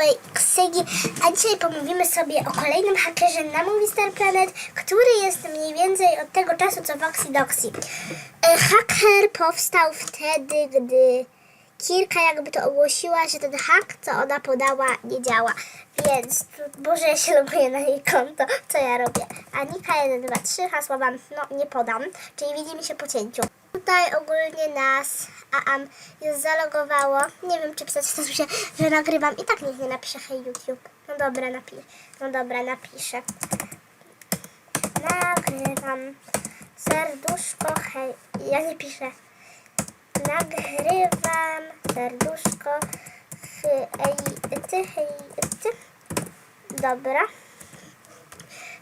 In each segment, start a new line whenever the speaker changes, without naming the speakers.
tutaj Ksygi, a dzisiaj pomówimy sobie o kolejnym hakerze na Movie Star Planet, który jest mniej więcej od tego czasu co Voxy Doxy. E, Haker powstał wtedy, gdy Kirka jakby to ogłosiła, że ten hak, co ona podała, nie działa. Więc, Boże, ja się loguję na jej konto, co ja robię. Anika 1, 2, 3, hasła wam, no, nie podam, czyli widzimy się po cięciu. Tutaj ogólnie nas AM już zalogowało. Nie wiem, czy pisać w statusie, że nagrywam. I tak nikt nie napisze hej YouTube. No dobra, napiszę. No dobra, napiszę. Nagrywam. Serduszko, hej. Ja nie piszę. Nagrywam serduszko. Hej, ty, hej, ty. Dobra.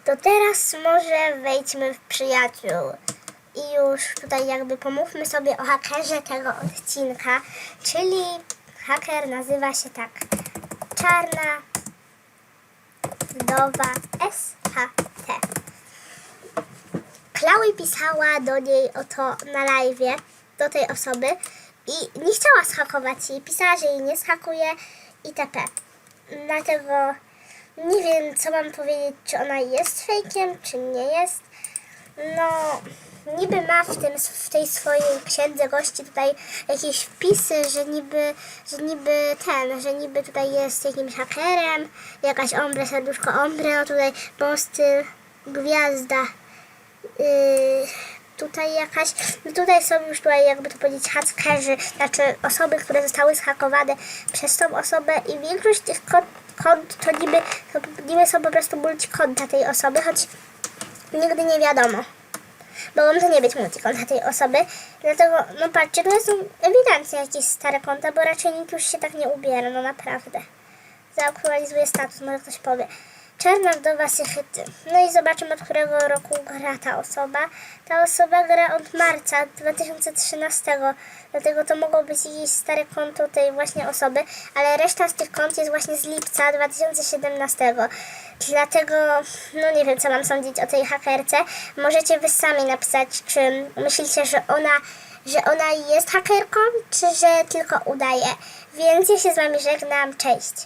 To teraz może wejdźmy w przyjaciół. I już tutaj jakby pomówmy sobie o hakerze tego odcinka, czyli haker nazywa się tak Czarna Wdowa SHT. Chloe pisała do niej o to na live, do tej osoby i nie chciała schakować jej. Pisała, że jej nie schakuje itp. Dlatego nie wiem, co mam powiedzieć, czy ona jest fejkiem, czy nie jest. No, niby ma w, tym, w tej swojej księdze gości tutaj jakieś wpisy, że niby, że niby ten, że niby tutaj jest jakimś hakerem, jakaś ombre, serduszko ombre, o tutaj mosty, gwiazda, yy, tutaj jakaś, no tutaj są już tutaj jakby to powiedzieć hakerzy, znaczy osoby, które zostały zhakowane przez tą osobę i większość tych kont, kont to niby, to niby są po prostu multikonta tej osoby, choć nigdy nie wiadomo. Mogą to nie być multikonta tej osoby. Dlatego, no patrzcie, tu są ewidentnie jakieś stare konta, bo raczej nikt już się tak nie ubiera, no naprawdę. Zaaktualizuję status, może ktoś powie. Czarna wdowa Sychyty. No i zobaczymy, od którego roku gra ta osoba. Ta osoba gra od marca 2013, dlatego to mogło być jakieś stare konto tej właśnie osoby, ale reszta z tych kont jest właśnie z lipca 2017. Dlatego, no nie wiem, co mam sądzić o tej hakerce. Możecie wy sami napisać, czy myślicie, że ona że ona jest hakerką, czy że tylko udaje. Więc ja się z wami żegnam. Cześć.